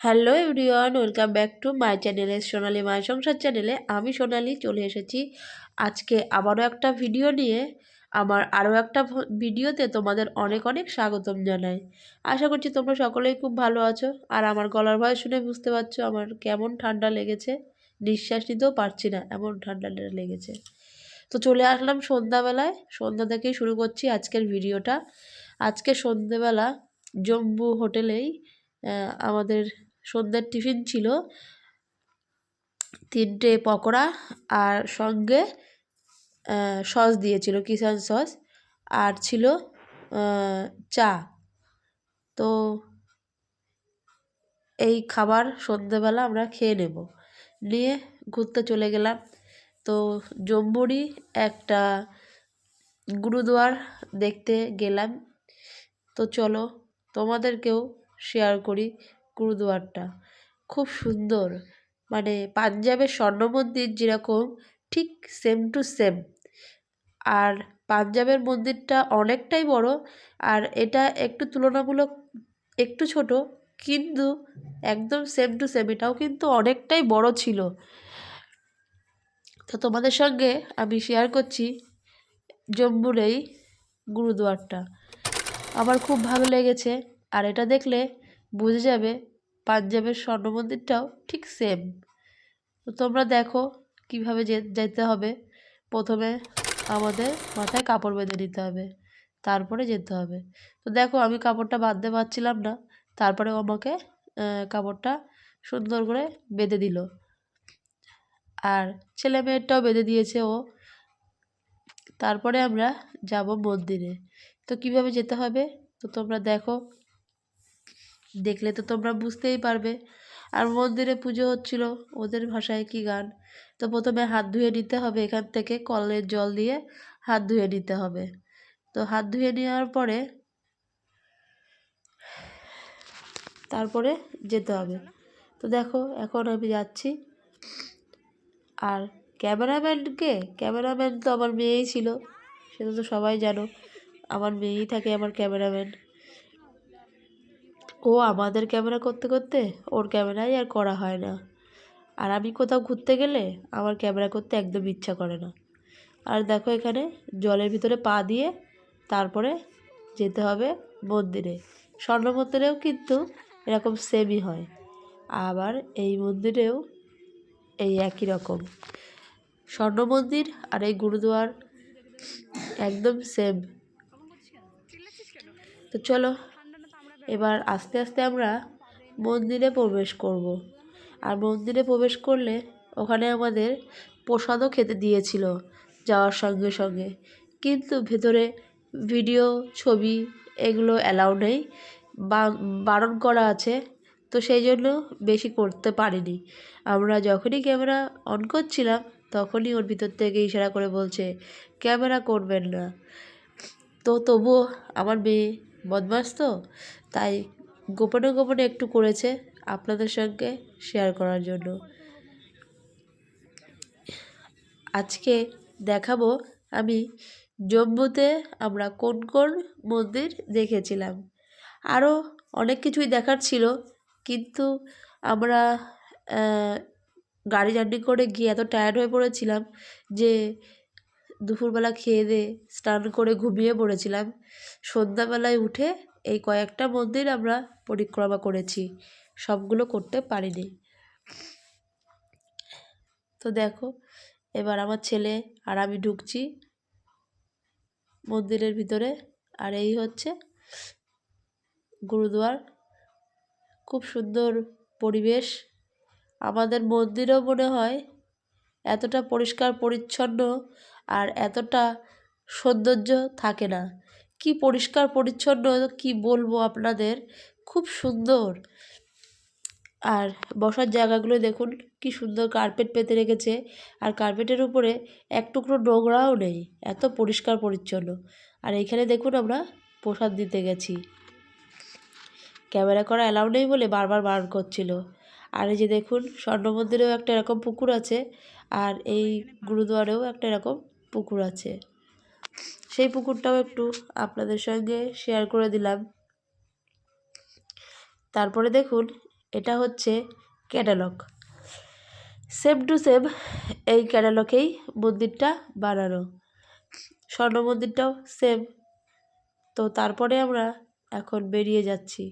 Hello everyone, welcome back to my চ্যানেলে সোনালি মায় সংসার চ্যানেলে আমি সোনালি চলে এসেছি। আজকে আবারও একটা ভিডিও নিয়ে, আমার আরও একটা ভিডিওতে তোমাদের অনেক অনেক স্বাগতম জানাই। আশা করছি তোমরা সকলেই খুব ভালো আছো, আর আমার গলার ভয় শুনে বুঝতে পারছ আমার কেমন ঠান্ডা লেগেছে। নিঃশ্বাস নিতেও পারছি না এমন ঠান্ডাটা লেগেছে। তো চলে আসলাম সন্ধ্যাবেলায়, সন্ধ্যা থেকেই শুরু করছি আজকের ভিডিওটা। আজকে সন্ধ্যেবেলা জম্বু হোটেলেই আমাদের সন্ধ্যের টিফিন ছিল তিনটে পকোড়া আর সঙ্গে সস দিয়েছিল কিষান সস, আর ছিল চা। তো এই খাবার সন্ধেবেলা আমরা খেয়ে নেব। নিয়ে ঘুরতে চলে গেলাম। তো জম্বুরি একটা গুরুদুয়ার দেখতে গেলাম। তো চলো তোমাদেরকেও শেয়ার করি গুরুদুয়ারটা। খুব সুন্দর। মানে পাঞ্জাবের স্বর্ণ মন্দির যেরকম, ঠিক সেম টু সেম আর পাঞ্জাবের মন্দিরটা অনেকটাই বড়, আর এটা একটু তুলনামূলক একটু ছোট, কিন্তু একদম সেম টু সেম এটাও কিন্তু অনেকটাই বড় ছিল। তো তোমাদের সঙ্গে আমি শেয়ার করছি জম্মুর এই গুরুদুয়ারটা। আমার খুব ভালো লেগেছে, আর এটা দেখলে বুঝে যাবে পাঞ্জাবের স্বর্ণ মন্দিরটাও ঠিক সেম তো তোমরা দেখো কীভাবে যেতে হবে। প্রথমে আমাদের মাথায় কাপড় বেঁধে নিতে হবে। তারপরে যেতে হবে। তো দেখো আমি কাপড়টা বাঁধতে পারছিলাম না। তারপরে আমাকে কাপড়টা সুন্দর করে বেঁধে দিল। আর ছেলে মেয়েরটাও বেঁধে দিয়েছে ও। তারপরে আমরা যাব মন্দিরে। তো কীভাবে যেতে হবে? তো তোমরা দেখো দেখলে তো তোমরা বুঝতেই পারবে। আর মন্দিরে পুজো হচ্ছিল, ওদের ভাষায় কি গান? তো প্রথমে হাত ধুয়ে নিতে হবে এখান থেকে, কলের জল দিয়ে হাত ধুয়ে নিতে হবে। তো হাত ধুয়ে নেওয়ার পরে তারপরে যেতে হবে। তো দেখো, এখন আমি যাচ্ছি। আর ক্যামেরাম্যানকে, ক্যামেরাম্যান তো আমার মেয়েই ছিল, সেটা তো সবাই জানো। আমার মেয়েই থাকে আমার ক্যামেরাম্যান। ও আমাদের ক্যামেরা করতে করতে ওর ক্যামেরাই আর করা হয় না। আর আমি কোথাও ঘুরতে গেলে আমার ক্যামেরা করতে একদম ইচ্ছা করে না। আর দেখো এখানে জলের ভিতরে পা দিয়ে তারপরে যেতে হবে মন্দিরে। স্বর্ণ মন্দিরেও কিন্তু এরকম সেমই হয়। আবার এই মন্দিরেও এই একই রকম। স্বর্ণ মন্দির আর এই গুরুদুয়ার একদম সেম তো চলো এবার আস্তে আস্তে আমরা মন্দিরে প্রবেশ করব। আর মন্দিরে প্রবেশ করলে ওখানে আমাদের প্রসাদও খেতে দিয়েছিল যাওয়ার সঙ্গে সঙ্গে। কিন্তু ভেতরে ভিডিও, ছবি এগুলো অ্যালাউ নেই। বা, বারণ করা আছে। তো সেই জন্য বেশি করতে পারিনি। আমরা যখনই ক্যামেরা অন করছিলাম, তখনই ওর ভিতর থেকে ইশারা করে বলছে, ক্যামেরা করবেন না। তো তবুও আমার মেয়ে বদমাস তো? তাই গোপনে গোপনে একটু করেছে আপনাদের সঙ্গে শেয়ার করার জন্য। আজকে দেখাবো আমি জম্মুতে আমরা কোন কোন মন্দির দেখেছিলাম। আরও অনেক কিছুই দেখার ছিল, কিন্তু আমরা গাড়ি জার্নি করে গিয়ে এত টায়ার্ড হয়ে পড়েছিলাম যে দুপুরবেলা খেয়ে দিয়ে স্নান করে ঘুমিয়ে পড়েছিলাম। সন্ধ্যাবেলায় উঠে এই কয়েকটা মন্দির আমরা পরিক্রমা করেছি। সবগুলো করতে পারিনি। তো দেখো, এবার আমার ছেলে আর আমি ঢুকছি মন্দিরের ভিতরে। আর এই হচ্ছে গুরুদুয়ার। খুব সুন্দর পরিবেশ। আমাদের মন্দিরও মনে হয় এতটা পরিষ্কার, পরিচ্ছন্ন। আর এতটা সৌন্দর্য থাকে না। কি পরিষ্কার, পরিচ্ছন্ন, কি বলব আপনাদের? খুব সুন্দর। আর বসার জায়গাগুলো দেখুন, কি সুন্দর কার্পেট পেতে রেখেছে। আর কার্পেটের উপরে এক টুকরো নোংরাও নেই, এত পরিষ্কার, পরিচ্ছন্ন। আর এইখানে দেখুন আমরা প্রসাদ দিতে গেছি। ক্যামেরা করা অ্যালাউ নেই বলে বারবার বারণ করছিল। আর এই যে দেখুন, স্বর্ণ মন্দিরেও একটা এরকম পুকুর আছে। আর এই গুরুদুয়ারেও একটা এরকম পুকুর আছে। সেই পুকুরটাও একটু আপনাদের সঙ্গে শেয়ার করে দিলাম। তারপরে দেখুন, এটা হচ্ছে ক্যাটালগ। সেম টু সেম এই ক্যাটালগেই মন্দিরটা বানানো। স্বর্ণ মন্দিরটাও সেম তো তারপরে আমরা এখন বেরিয়ে যাচ্ছি।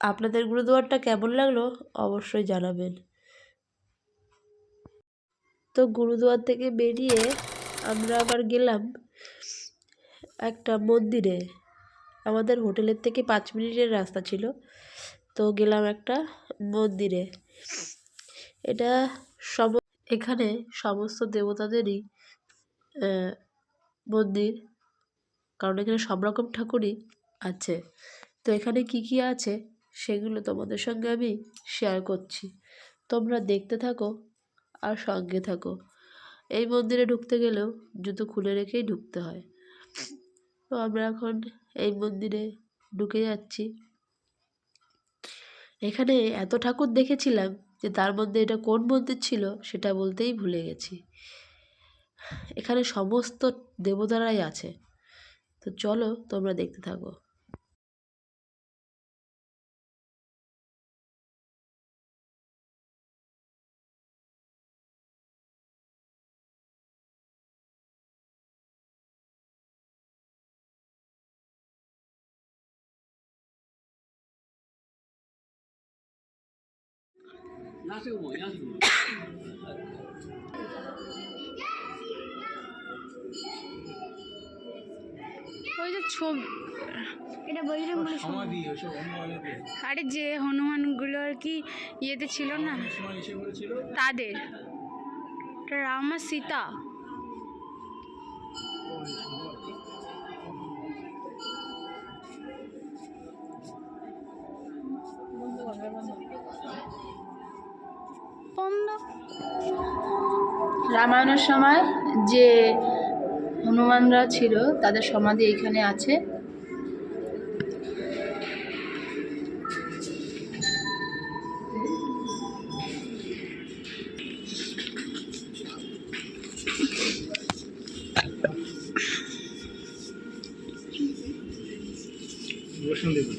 আপনাদের গুরুদুয়ারটা কেমন লাগল অবশ্যই জানাবেন। তো গুরুদুয়ার থেকে বেরিয়ে আমরা আবার গেলাম একটা মন্দিরে। আমাদের হোটেলের থেকে পাঁচ মিনিটের রাস্তা ছিল। তো গেলাম একটা মন্দিরে। এটা সম এখানে সমস্ত দেবতাদেরই মন্দির। কারণ এখানে সব রকম ঠাকুরই আছে। তো এখানে কি কি আছে সেগুলো তোমাদের সঙ্গে আমি শেয়ার করছি। তোমরা দেখতে থাকো। আর সঙ্গে থাকো। এই মন্দিরে ঢুকতে গেলেও জুতো খুলে রেখেই ঢুকতে হয়। তো আমরা এখন এই মন্দিরে ঢুকে যাচ্ছি। এখানে এত ঠাকুর দেখেছিলাম যে তার মধ্যে এটা কোন মন্দির ছিল সেটা বলতেই ভুলে গেছি। এখানে সমস্ত দেবতারাই আছে। তো চলো তোমরা দেখতে থাকো। ওই যে ছবি এটা আরে যে হনুমানগুলো আর কি ইয়েতে ছিল না? বলেছিল? তাদের। রাম সীতা। রামায়ণের সময় যে হনুমানরা ছিল তাদের সমাধি এখানে আছে। বসুন দেখুন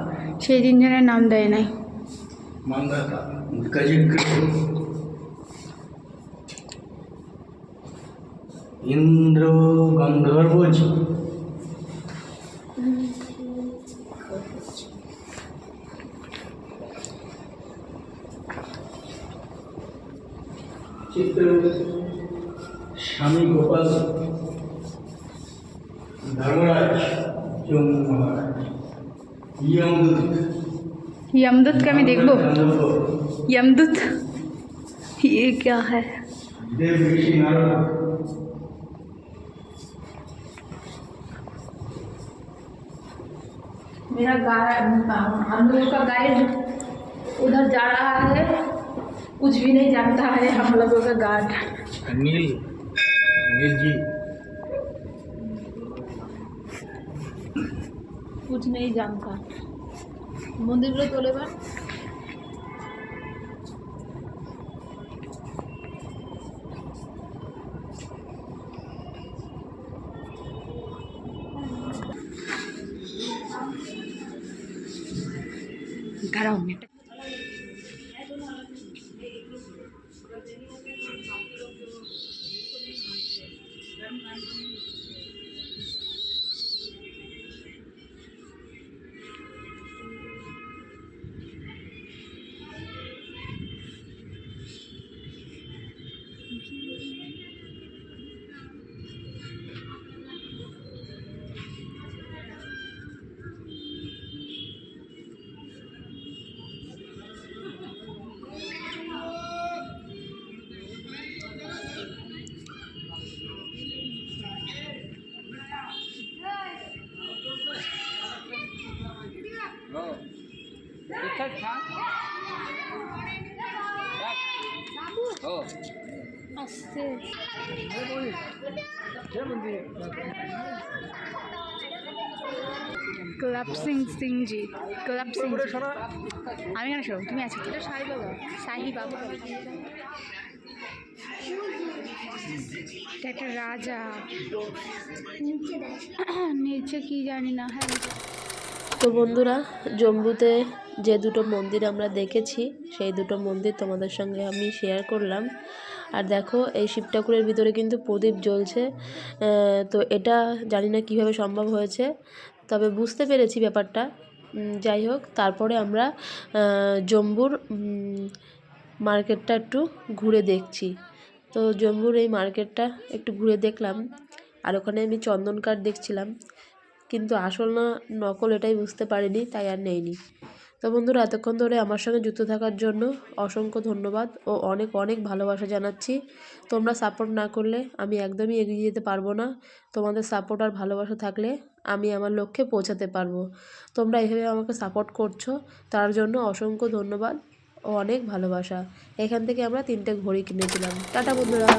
সেই তিনজনের নাম দেয় নাই। ইন্দ্র গন্ধর্বজি চিত্র স্বামী গোপাল ধর্মরাজ জম্মু মহারাজ। यमदूत का मैं देख? लो यमदूत? ये क्या है? मेरा गाय हम लोगों का गाय उधर जा रहा है कुछ भी नहीं जानता है हम लोगों का गाय। नील नील जी। कुछ नहीं जानता मंदिर में तो लेबर আসছে। ক্লাব সিং সিংজি। ক্লাব সিং আমি কেন শোনো তুমি আছো এটা সাই বাবা। সাহি বাবা। এটা একটা রাজা। নিচে কি জানি না। হ্যাঁ তো বন্ধুরা, জম্বুতে যে দুটো মন্দির আমরা দেখেছি, সেই দুটো মন্দির তোমাদের সঙ্গে আমি শেয়ার করলাম। আর দেখো, এই শিব ঠাকুরের ভিতরে কিন্তু প্রদীপ জ্বলছে। তো এটা জানি না কীভাবে সম্ভব হয়েছে, তবে বুঝতে পেরেছি ব্যাপারটা। যাই হোক, তারপরে আমরা জম্বুর মার্কেটটা একটু ঘুরে দেখছি। তো জম্বুর এই মার্কেটটা একটু ঘুরে দেখলাম, আর ওখানে আমি চন্দন কাঠ দেখছিলাম। কিন্তু আসল না নকল এটাই বুঝতে পারিনি, তাই আর নেইনি। তো বন্ধুরা, এতক্ষণ ধরে আমার সঙ্গে যুক্ত থাকার জন্য অসংখ্য ধন্যবাদ ও অনেক অনেক ভালোবাসা জানাচ্ছি। তোমরা সাপোর্ট না করলে আমি একদমই এগিয়ে যেতে পারব না। তোমাদের সাপোর্ট আর ভালোবাসা থাকলে আমি আমার লক্ষ্যে পৌঁছাতে পারব। তোমরা এভাবে আমাকে সাপোর্ট করছ, তার জন্য অসংখ্য ধন্যবাদ ও অনেক ভালোবাসা। এখান থেকে আমরা তিনটে ঘড়ি কিনেছিলাম। টাটা বন্ধুরা।